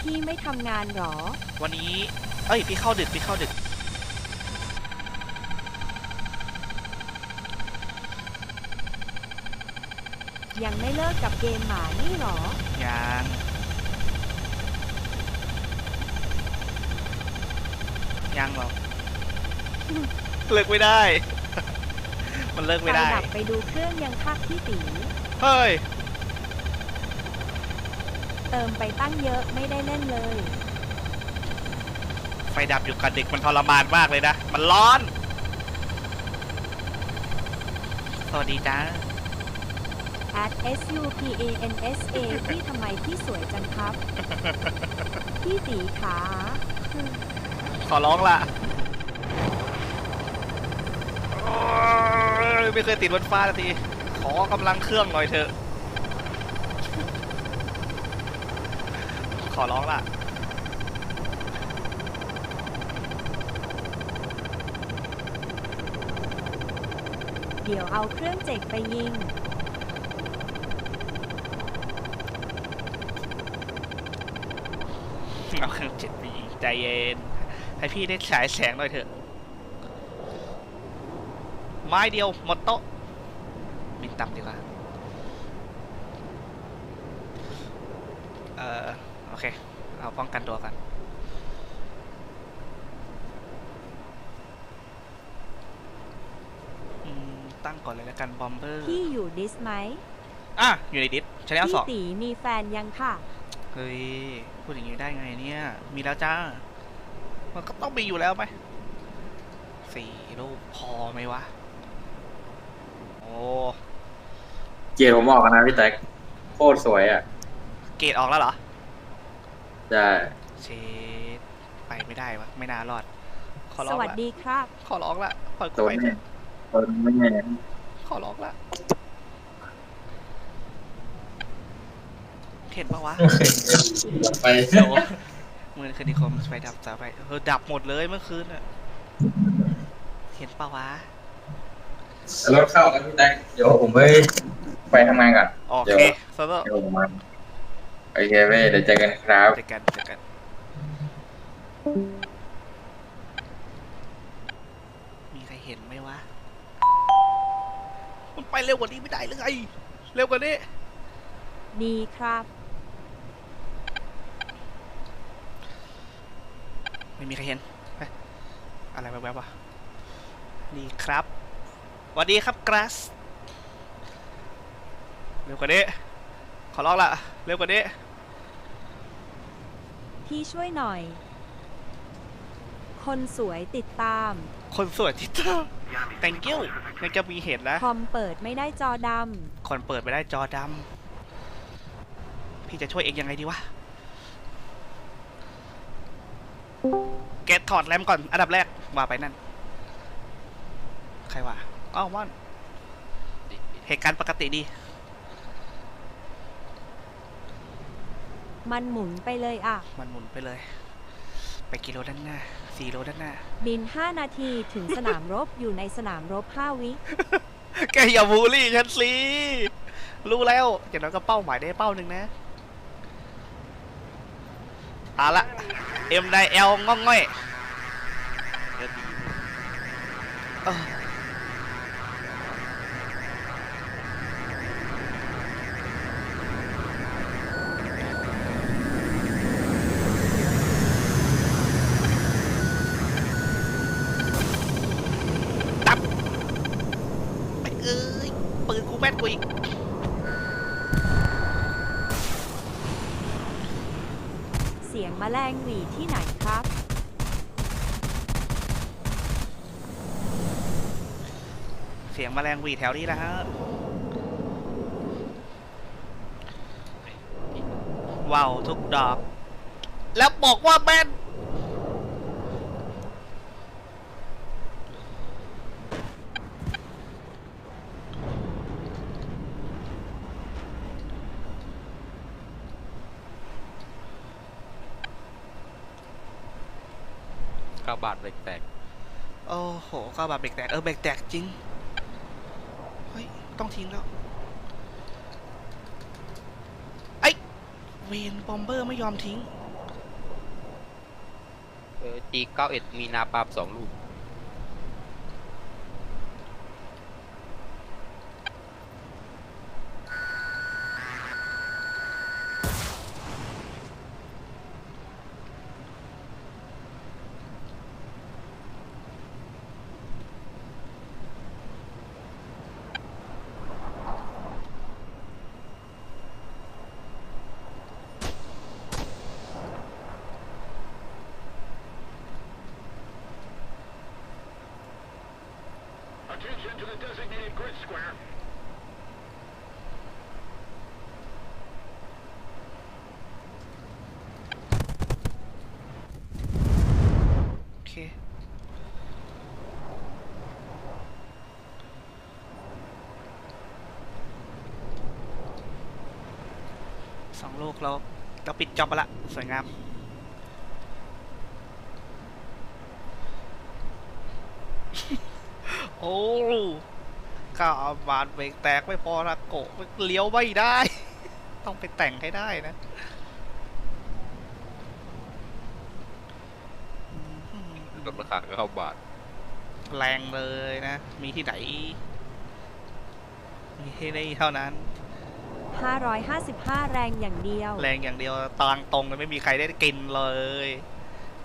พี่ไม่ทำงานหรอ วันนี้ เอ้ย พี่เข้าดึก พี่เข้าดึก ยังไม่เลิกกับเกมหมานี่หรอ ยัง ยังหรอกเลิกไม่ได้ มันเลิกไม่ได้ฟดับไปดูเครื่องยังคักพี่ตี เฮ้ย เติมไปตั้งเยอะไม่ได้เล่นเลย ไฟดับอยู่กับเด็กมันทรมานมากเลยนะ มันร้อน สวัสดีจ้า at s u p a n s a พี่ทำไมพี่สวยจังครับ พี่ตีขา ขอร้องละโอ๊ยไม่เคยติดบนฟ้าสักที ขอกำลังเครื่องหน่อยเถอะ อร้องละเดี๋ยวเอาเครื่องเจกไปยิง เอาเครื่องเจ็ดไปยิงใจเย็น ให้พี่ได้ฉายแสงหน่อยเถอะ ไม้เดียวหมดโต๊ะ บินต่ำดีกว่า เอ่อโอ เคเอาป้องกันตัวกันอืมตั้งก่อนเลยแล้วกันบอมเบอร์พี่อยู่ดิสไหมอะอยู่ในดิสชแนลพี่สองตีมีแฟนยังค่ะ เฮ้ย พูดอย่างนี้ได้ไงเนี่ย มีแล้วจ้า มันก็ต้องมีอยู่แล้วไหมสี่รูปพอไหมวะ โอ้เกียร์ผมออกกันนะพี่แท็กโคตรสวยอะ เกรดออกแล้วเหรอ ใช่เชดไปไม่ได้วะไม่น่ารอด ขอสร้องวัสละดีครับ ขอร้องละปล่อยกูตัวไปเถแม่อะตัวแม่ขอร้องละเห็นปะวะ ไปเดี๋ยวมือคืนนิคมไฟดับจ้าไปเออดับหมดเลยเมื่อคืนอะเห็นปะวะ รถเข้าแล้วพี่แท็กเดี๋ยวผมไปไปทำงานก่อน โอเดี๋ยวเคโซโล่เดี๋ยวผมมาโอ เคเว้ยเดี๋ยวเจอกันครับ เจอกันเจอกันมีใครเห็นไหมวะ มันไปเร็วกว่านี้ไม่ได้หรือไง เร็วกว่านี้ ดีครับ ไม่มีใครเห็นเฮ้ยอะไรแวบๆวะดีครับสวัสดีครับกราสเร็วกว่านี้ ขอร้องละ เร็วกว่านี้ พี่ช่วยหน่อย คนสวยติดตาม คนสวยที่เธอ thank you ยังจะมีเห็นนะคอมเปิดไม่ได้จอดคนเปิดไปได้จอดำ พี่จะช่วยเองยังไงดีวะเกตถอดแรมก่อน อันดับแรก ว่าไปนั่น ใครวะอ้าวว่านเหตุการณ์ปกติดี มันหมุนไปเลยอะ มันหมุนไปเลย ไปกิโลด้านหน้าสี่โลด้านหน้า บิน 5 นาทีถึงสนามรบ อยู่ในสนามรบ 5 วิ แกอย่าบูลลี่ฉันสิรู้แล้วอย่างน้อยก็เป้าหมายได้เป้าหนึ่งนะเอาละเอ็มไดเอลง่องง่อยเออตับไปเอ้ยปื นกูแม่นกูอีกเสียงแมลงหวีที่ไหนครับ เสียงแมลงหวีดแถวนี้นะฮะว้าวทุกดอก แล้วบอกว่าแม่น ก้าบาทเบรกแตก โอ้โหเก้าบาทเบรกแตก เออเบรกแตกจริง เฮ้ย ต้องทิ้งแล้ว ไอเวนบอมเบอร์ไม่ยอมทิ้ง เออจีเก้าเอ็ดมีนาปาบสองลูก Attention to the designated grid square. โอเคสองลูกเราเราปิดจอบไปละ สวยงาม โอ้ก้าบาดเบรกแตกไม่พอละโกะเลี้ยวไม่ได้ ต้องไปแต่งให้ได้นะลดราคาเข้าบาท แรงเลยนะ มีที่ไหน มีที่นี่เท่านั้น 555 แรงอย่างเดียว แรงอย่างเดียวตางตรงเลยไม่มีใครได้กินเลย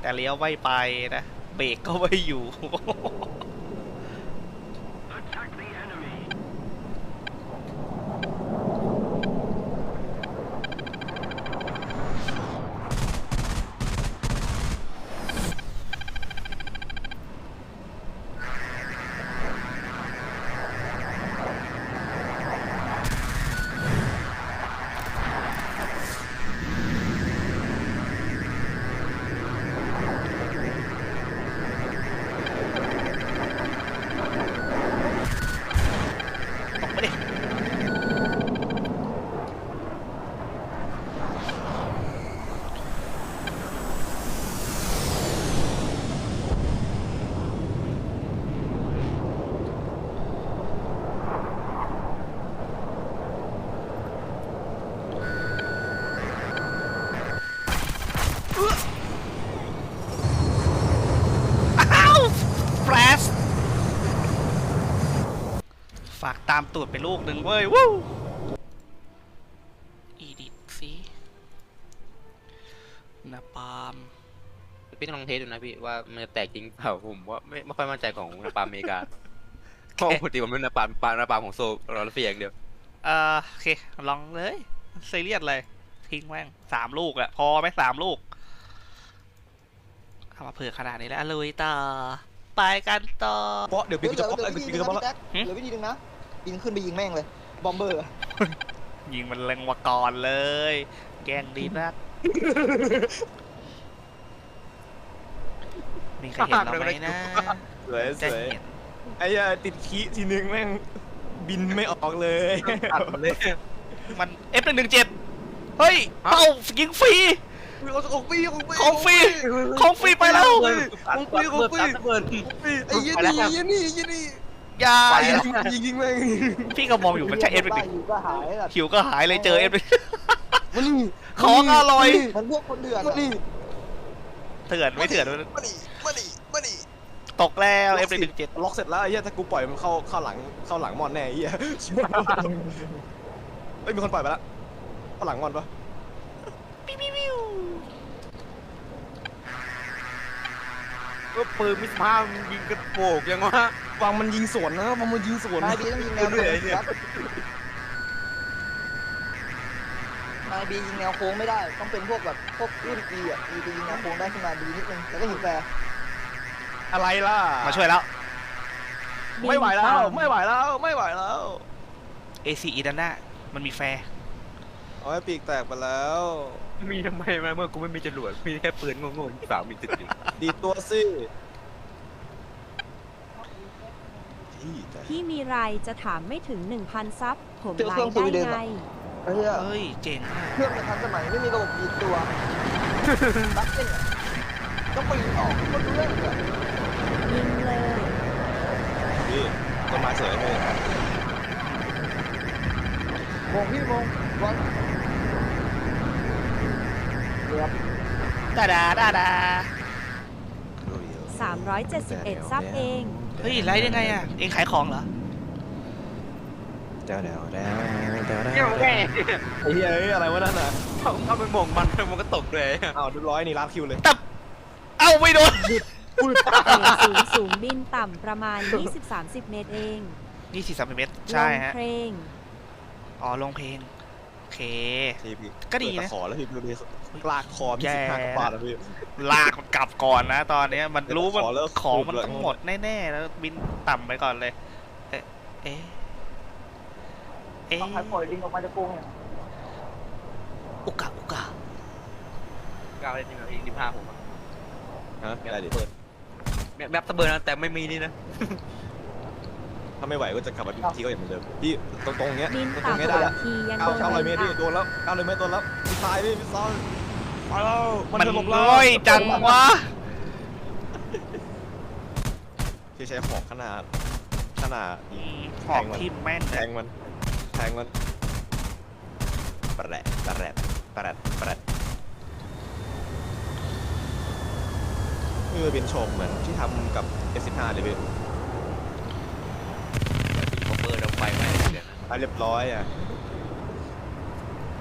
แต่เลี้ยวไม่ไปนะ เบรกก็ไม่อยู่ Attack the enemy. ตกไปดิอ้าวแฟลช ฝากตามตูดไปลูกหนึ่งเว้ยวู้อีดิทสินาปาล์มพี่ต้องลองเทสดูนะพี่ว่ามันจะแตกจริงเปล่าผมว่าไม่ไม่ค่อยมั่นใจของนาปาล์มอเมริกาเพราะปกติมันเป็นนาปาล์มปานาปาล์มของโซลรัสเซียอย่างเดียวเอ่อโอเคลองเลยซีเรียสเลยทิ้งแม่งสามลูกอะพอไหมสามลูกเอามาเผื่อขนาดนี้แล้วลุยต่อไปกันต่อเพราะเดี๋ยวเดี๋บิยนวกูเหลืจะอป๊อกเหลือแล้ววิธีบินนึงกูจะป๊อกนะพี่แจ็คหึเหลือวิธีนึงนะ บินขึ้นไปยิงแม่งเลย บอมเบอร์ ยิงมันเล็งวก่อนเลย แกล้งดีนักมีใครเห็นเราไหมนะสวยสจะวยเห็นไอ้เหี้ยติดขี้ทีนึงแม่งบินไม่ออกเลยมัน F หนึ่งหนึ่งเจ็ดเฮ้ยเป้ายิงฟรี ของฟรีของฟรีของฟรีของฟรีไปแล้ว ของฟรีของฟรี ไอ้ยี่นี่ยี่นี่ยี่นี่อย่าไปอย่ายิงยิงแม่งพี่ก็มองอยู่มันใช่ F หนึ่งหนึ่งอยู่ก็หายแบบหิวก็หายเลยเจอ F มันนี่ของอร่อยมันพวกคนเดือดมันนี่เถื่อนไม่เถื่อนมาดิมาดิมาดิตกแล้ว F หนึ่งหนึ่งเจ็ดล็อกเสร็จแล้วไอ้เหี้ยถ้ากูปล่อยมันเข้าเข้าหลังเข้าหลังมอนแน่ไอ้เหี้ยเฮ้ยมีคนปล่อยไปแล้วเข้าหลังมอนปะก็ปืนมิสพามันยิงกระโปงยังวะ วางมันยิงสวนนะวางมันยิงสวนนายบีต้องยิงแนวโค้เรื่อยงๆเนี่ยครับนายบียิงแนวโค้งไม่ได้ ต้องเป็นพวกแบบพวกรุ่นอีอะอีไปยิงแนวโค้งได้ขึ้นมาดีนิดนึงแล้วก็หิวแฟร์อะไรล่ะ มาช่วยแล้ว ไม่ไหวแล้ว ไม่ไหวแล้ว ไม่ไหวแล้ว ACE ด้านหน้า มันมีแฟร์เอาไอ้ปีกแตกไปแล้ว มีทำไมมาเมื่อกูไม่มีจรวดมีแค่ปืนโง่ๆสามมีติดอยู่ดีดตัวสิ ที่แต่พี่มีไรจะถามไม่ถึง 1,000 ซับ ผมเจอไลเครื่องน์สวีเดได้นไงอะไอ้เหี้ยเฮ้ยเจ๋งอะเครื่องในทันสมัยไม่มีระบบดีดตัวตักเส้นอะต้องไปยิงออกก็รู้เรื่องเลยยิงเลย พี่ต้นไม้สวยเลยมงพี่มงวันเรียบดาดาดาดา371 ซับเอง เฮ้ยไลฟ์ยังไงอะ เองขายของเหรอ เดี๋ยวเดี๋ยวเดี๋ยวเดี๋ยวเดี๋ยวเยี่ยมแม่ไอ้เหี้ยเอ้ยอะไรวะนั่นน่ะเขาเอาไปหม่งมันมันก็ตกเลยอ้าวเรียบร้อยนี่รับคิวเลยเอ้าไม่โดนเรทสูงสูงบินต่ำประมาณ 20-30 เมตรเองนี่สี่สามเมตร ใช่ฮะ ลงเพลง อ๋อลงเพลง โอเคทีพี่ก็ดีนะเปิตขอแล้วพี่ดูดิ ลากคอพี่แย่สิบห้ากว่าบาทแล้วพี่ ลากมันกลับก่อนนะ ตอนเนี้ยมันรู้มันขอแล้วของมันสุดเลยต้องหมดแน่ๆแล้วบินต่ำไปก่อนเลย เอ๊ะ เอ๊ะเอ๊ะต้องให้ปล่อยลิงออกมาจากกรงเนี่ยอุกะอุกะก้าวได้จริงเหรออีกสิบห้าผมอะฮะได้ดิแบบแบบตะเบิร์นะแต่ไม่มีนี่นะ ถ้าไม่ไหวก็จะกลับมาที่ก็อย่างเหมือนเดิมพี่ตรงตรงๆเนี้ยบินตรงๆเนี้ยได้ต่ำละทียังเก้าลงเก้าร้อยเมตรไม่พี่โดนแล้วเก้าร้อยเมตรโดนแล้วพี่ชายพี่พี่ซอนไปแล้วมันจะหลบเราน้อยจังวะพี่ใช้หอกขนาดขนาดอืมหอกทิ่มแม่นแทเลยงมันแทงมันแปะแปะแปะแปะแปะคือเป็นโฉมเหมือนที่ทำกับ S15 เลยพี่ ผมเบิร์นเอา ไฟไหม้เดี๋ยวนะอะเรียบร้อยอะ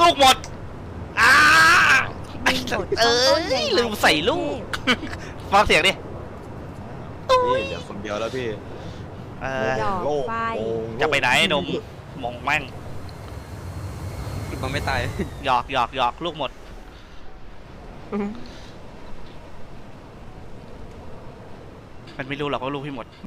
ลูกหมดอ้าไอ้บินสับตดว์เอ้ต้นๆยใหญ่ๆลืมใส่ลูก ฟังเสียงดิพี่เหลือคนเดียวแล้วพี่เออ ดอกโล่งไฟ โล่งจะไปไหนหนมมองแม่งมันไม่ตาย หยอกหยอกหยอกลูกหมด มันไม่รู้หรอกว่าลูกพี่หมด